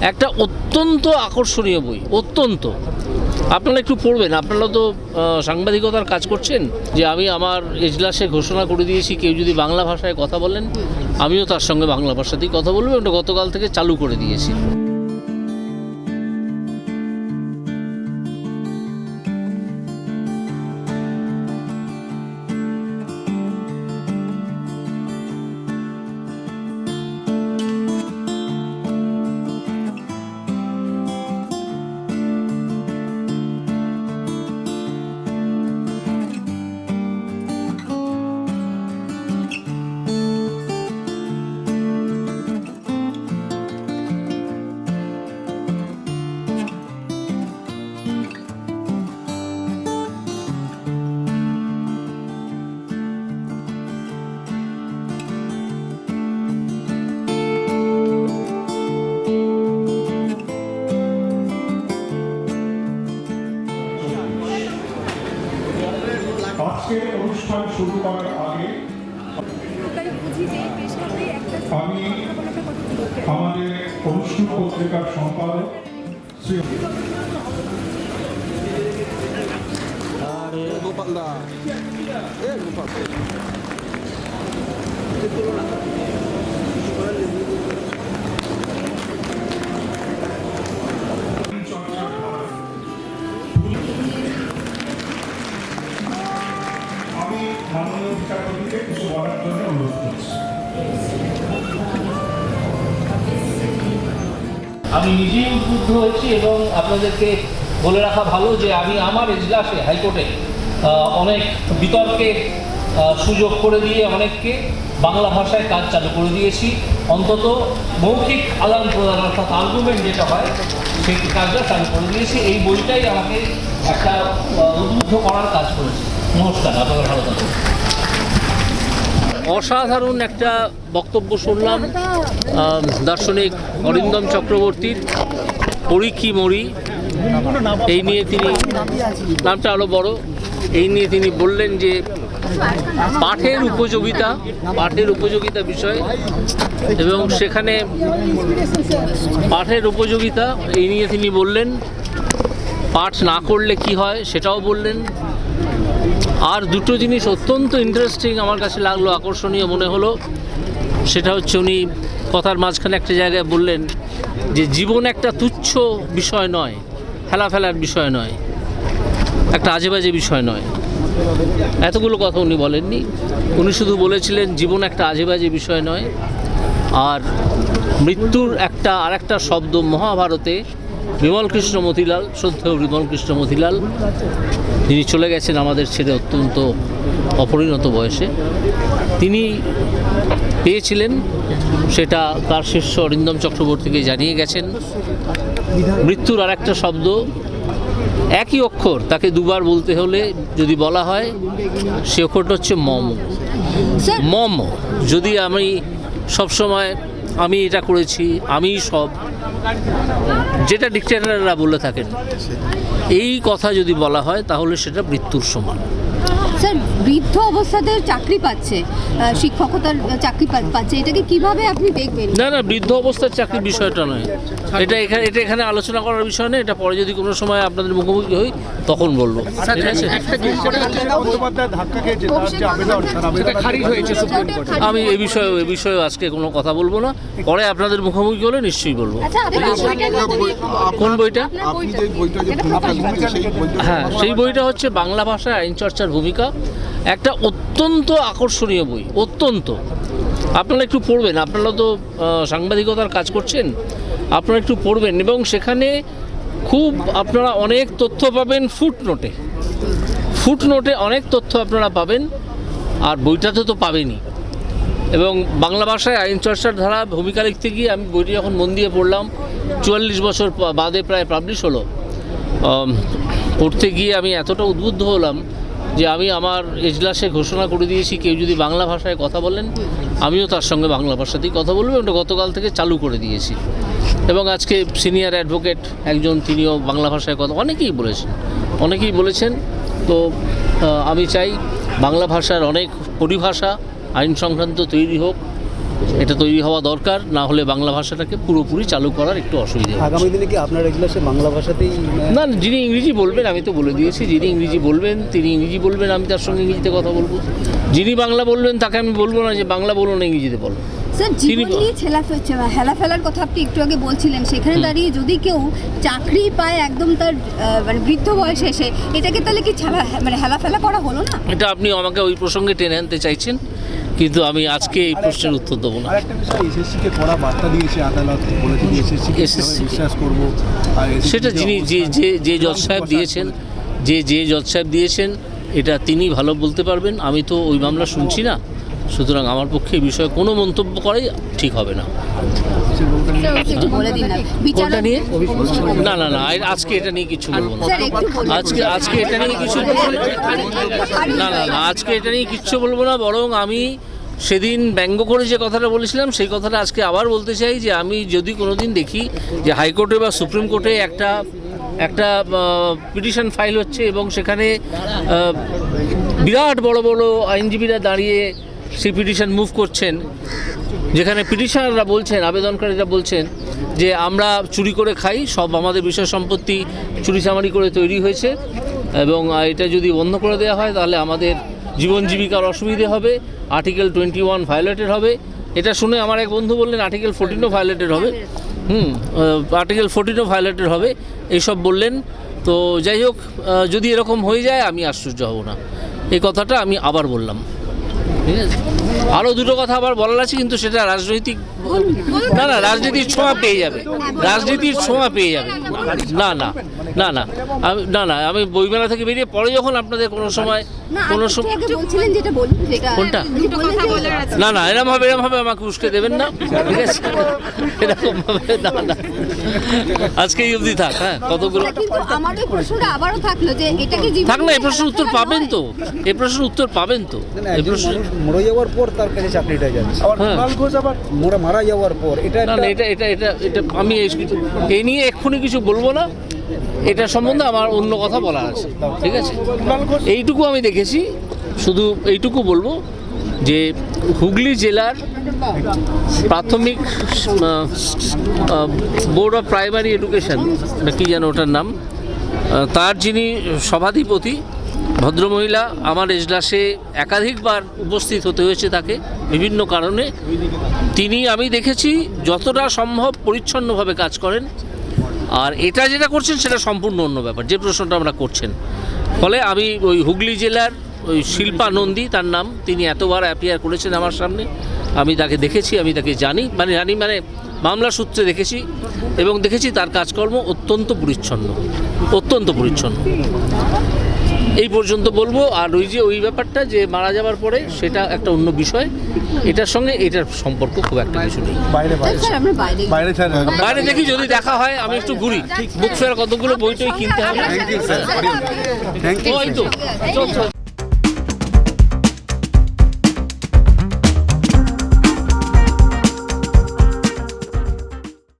একটা অত্যন্ত আকর্ষণীয় বই, অত্যন্ত। আপনারা একটু পড়বেন, আপনারা তো সাংবাদিকতার কাজ করছেন, যে আমি আমার এজলাসে ঘোষণা করে দিয়েছি, কেউ যদি বাংলা ভাষায় কথা বলেন, আমিও তার সঙ্গে বাংলা ভাষাতেই কথা বলব, ওটা গতকাল থেকে চালু করে দিয়েছি। আজকের অনুষ্ঠান শুরু করার আগে আমি আমাদের অনুষ্ঠান পত্রিকার সম্পাদক শ্রী গোপাল দা। গোপাল মাননীয় বিচারপতিকে কিছু বলার জন্য অনুরোধ করছি। আমি নিজেই উদ্বুদ্ধ হয়েছি এবং আপনাদেরকে বলে রাখা ভালো যে আমি আমার এজলাসে, হাইকোর্টে অনেক বিতর্কে সুযোগ করে দিয়ে অনেককে বাংলা ভাষায় কাজ চালু করে দিয়েছি। অন্তত মৌখিক আদান প্রদান অর্থাৎ আর্গুমেন্ট যেটা হয়, সেই কাজটা চালু করে দিয়েছি। এই বইটাই আমাকে একটা উদ্বুদ্ধ করার কাজ করেছে। অসাধারণ একটা বক্তব্য শুনলাম দার্শনিক অরিন্দম চক্রবর্তীর পড়ি কি মরি। এই নিয়ে তিনি, নামটা আরও বড়, এই নিয়ে তিনি বললেন যে পাঠের উপযোগিতা পাঠের উপযোগিতা বিষয় এবং সেখানে পাঠের উপযোগিতা, এই নিয়ে তিনি বললেন, পাঠ না করলে কি হয় সেটাও বললেন। আর দুটো জিনিস অত্যন্ত ইন্টারেস্টিং আমার কাছে লাগল, আকর্ষণীয় মনে হলো। সেটা হচ্ছে উনি কথার মাঝখানে একটা জায়গায় বললেন যে জীবন একটা তুচ্ছ বিষয় নয় খেলা ফেলার বিষয় নয়, একটা আজে বাজে বিষয় নয়। এতগুলো কথা উনি বলেননি। উনি শুধু বলেছিলেন জীবন একটা আজে বাজে বিষয় নয়, আর মৃত্যুর একটা আরেকটা শব্দ মহাভারতে বিমল কৃষ্ণ মতিলাল, শ্রদ্ধেয় বিমল কৃষ্ণ মতিলাল যিনি চলে গেছেন আমাদের ছেড়ে অত্যন্ত অপরিণত বয়সে। তিনি পেয়েছিলেন সেটা তার শিষ্য অরিন্দম চক্রবর্তীকে জানিয়ে গেছেন। মৃত্যুর আর একটা শব্দ একই অক্ষর তাকে দুবার বলতে হলে যদি বলা হয় সে অক্ষরটা হচ্ছে মম। মম যদি আমি সবসময় আমি এটা করেছি আমি সব। যেটা ডিক্টেটাররা বলে থাকেন। এই কথা যদি বলা হয়, তাহলে সেটা মৃত্যুর সমান। স্যার বৃদ্ধ অবস্থাতে চাকরি পাচ্ছে। শিক্ষকতার চাকরি পাচ্ছে। এটাকে কীভাবে আপনি দেখবেন? না না বৃদ্ধ অবস্থার চাকরির বিষয়টা নয়। এটা এখানে এটা এখানে আলোচনা করার বিষয় নয়। এটা পরে যদি কোনো সময় আপনাদের মুখোমুখি হই তখন বলব। ঠিক আছে? বন্দ্যোপাধ্যায় ধাক্কা খেয়েছে তার যে আবেদন তার আবেদন খারিজ হয়েছে আমি এ বিষয়ে এ বিষয়ে আজকে কোনো কথা বলব না। পরে আপনাদের মুখোমুখি হলে নিশ্চয়ই বলব। আচ্ছা কোন বইটা? হ্যাঁ সেই বইটা হচ্ছে বাংলা ভাষায় আইন চর্চার ভূমিকা। একটা অত্যন্ত আকর্ষণীয় বই, অত্যন্ত। আপনারা একটু পড়বেন, আপনারা তো সাংবাদিকতার কাজ করছেন, আপনারা একটু পড়বেন এবং সেখানে খুব আপনারা অনেক তথ্য পাবেন ফুটনোটে। ফুটনোটে অনেক তথ্য আপনারা পাবেন, আর বইটাতে তো পাবেনই। এবং বাংলা ভাষায় আইন চর্চার ধারা ভূমিকা লিখতে গিয়ে আমি বইটি যখন মন দিয়ে পড়লাম, চুয়াল্লিশ বছর বাদে প্রায় পাবলিশ হলো। পড়তে গিয়ে আমি এতটা উদ্বুদ্ধ হলাম যে আমি আমার এজলাসে ঘোষণা করে দিয়েছি, কেউ যদি বাংলা ভাষায় কথা বলেন, আমিও তার সঙ্গে বাংলা ভাষাতেই কথা বলব ওটা গতকাল থেকে চালু করে দিয়েছি। এবং আজকে সিনিয়র অ্যাডভোকেট একজন, তিনিও বাংলা ভাষায় কথা, অনেকেই বলেছেন অনেকেই বলেছেন, তো আমি চাই বাংলা ভাষার অনেক পরিভাষা আইন সংক্রান্ত তৈরি হোক এটা তৈরি হওয়া দরকার না হলে বাংলা ভাষাটাকে পুরোপুরি চালু করার একটু অসুবিধা হবে। আগামী দিনে কি আপনার এগুলো সে বাংলা ভাষাতেই না না, যিনি ইংরেজি বলবেন আমি তো বলে দিয়েছি যিনি ইংরেজি বলবেন তিনি ইংরেজি বলবেন আমি তার সঙ্গে ইংরেজিতে কথা বলব। যিনি বাংলা বলবেন তাকে আমি বলব না যে বাংলা বলো না ইংরেজিতে বলো। স্যার জীবন নিয়ে ছেলা হেলা ফেলার কথা আপনি একটু আগে বলছিলেন সেখানে দাঁড়িয়ে যদি কেউ চাকরি পায় একদম তার মানে বৃদ্ধ বয়সে এসে এটাকে তাহলে কি ছেলা মানে হেলা ফেলা করা হলো না? এটা আপনি আমাকে ওই প্রসঙ্গে টেনে আনতে চাইছেন। কিন্তু আমি আজকে এই প্রশ্নের উত্তর দেবো না। এসএসসিকে কড়া বার্তা দিয়েছে আদালত বলেছে এসএসসি বিশ্বাস করব সেটা যিনি যে যে যে জজ সাহেব দিয়েছেন যে যে জজ সাহেব দিয়েছেন এটা তিনি ভালো বলতে পারবেন। আমি তো ওই মামলা শুনছি না। সুতরাং আমার পক্ষে এই বিষয়ে কোনো মন্তব্য করাই ঠিক হবে না স্যার, একটু বলে দিন না বিচার কোনটা নিয়ে না না না আজকে এটা নিয়ে কিছু বলব না। আজকে আজকে এটা নিয়ে কিছু বলব না। না না না আজকে এটা নিয়ে কিচ্ছু বলব না বরং আমি সেদিন ব্যঙ্গ করে যে কথাটা বলেছিলাম সেই কথাটা আজকে আবার বলতে চাই যে আমি যদি কোনোদিন দেখি যে হাইকোর্টে বা সুপ্রিম কোর্টে একটা একটা পিটিশন ফাইল হচ্ছে এবং সেখানে বিরাট বড় বড় আইনজীবীরা দাঁড়িয়ে সেই পিটিশন মুভ করছেন, যেখানে পিটিশনাররা বলছেন, আবেদনকারীরা বলছেন যে আমরা চুরি করে খাই, সব আমাদের বিষয় সম্পত্তি চুরি চামারি করে তৈরি হয়েছে এবং এটা যদি বন্ধ করে দেওয়া হয় তাহলে আমাদের জীবন জীবিকার অসুবিধে হবে, আর্টিকেল টোয়েন্টি ওয়ান ভায়োলেটেড হবে। এটা শুনে আমার এক বন্ধু বললেন, আর্টিকেল ফোরটিনও ভায়োলেটেড হবে। হুম আর্টিকেল ফোরটিনও ভায়োলেটেড হবে, এইসব বললেন। তো যাই হোক যদি এরকম হয়ে যায়, আমি আশ্চর্য হব না। এই কথাটা আমি আবার বললাম। ঠিক আছে? আরও দুটো কথা আবার বলার আছে কিন্তু সেটা রাজনৈতিক না না রাজনীতির ছোঁয়া পেয়ে যাবে। রাজনীতির ছোঁয়া পেয়ে যাবে। না না না না। আমি না না আমি বইমেলা থেকে বেরিয়ে পরে যখন আপনাদের কোনো সময় কোনো সময় কোনটা? দুটো কথা বলার আছে। না না এরম ভাবে এরম ভাবে আমাকে উস্কে দেবেন না। ঠিক আছে? এরকম ভাবে না না। আজকে অবধি থাক হ্যাঁ কতগুলো থাক না এই নিয়ে প্রশ্নের উত্তর পাবেন তো। এই প্রশ্নের উত্তর পাবেন তো। এই প্রশ্ন মরে যাওয়ার পর তার কাছে চাকরিটা যাচ্ছে। আবার হ্যাঁ। কুণাল ঘোষ আবার? মরে মারা যাওয়ার পর এটা না না এটা এটা এটা এটা আমি এই কিছু এই নিয়ে এক্ষুনি কিছু বলব না। এটা সম্বন্ধে আমার অন্য কথা বলার আছে। ঠিক আছে? এইটুকু আমি দেখেছি। শুধু এইটুকু বলব যে হুগলি জেলার প্রাথমিক বোর্ড অফ প্রাইমারি এডুকেশন না কি যেন ওটার নাম তার যিনি সভাধিপতি ভদ্রমহিলা আমার এজলাসে একাধিকবার উপস্থিত হতে হয়েছে তাকে বিভিন্ন কারণে। তিনি আমি দেখেছি যতটা সম্ভব পরিচ্ছন্নভাবে কাজ করেন। আর এটা যেটা করছেন সেটা সম্পূর্ণ অন্য ব্যাপার, যে প্রশ্নটা আমরা করছেন। ফলে আমি ওই হুগলি জেলার ওই শিল্পা নন্দী, তার নাম তিনি এতবার অ্যাপিয়ার করেছেন আমার সামনে। আমি তাকে দেখেছি, আমি তাকে জানি মানে জানি মানে মামলা সূত্রে দেখেছি এবং দেখেছি তার কাজকর্ম অত্যন্ত পরিচ্ছন্ন অত্যন্ত পরিচ্ছন্ন। এই পর্যন্ত বলব। আর ওই যে ওই ব্যাপারটা যে মারা যাবার পরে সেটা একটা অন্য বিষয়। এটার সঙ্গে এটার সম্পর্ক খুব একটা কিছু নেই। বাইরে বাইরে। দেখি যদি দেখা হয় আমি একটু ঘুরি। বুক ফেয়ার কতগুলো বই টই কিনতে হবে? Thank you sir thank you ওই তো। চল, চল।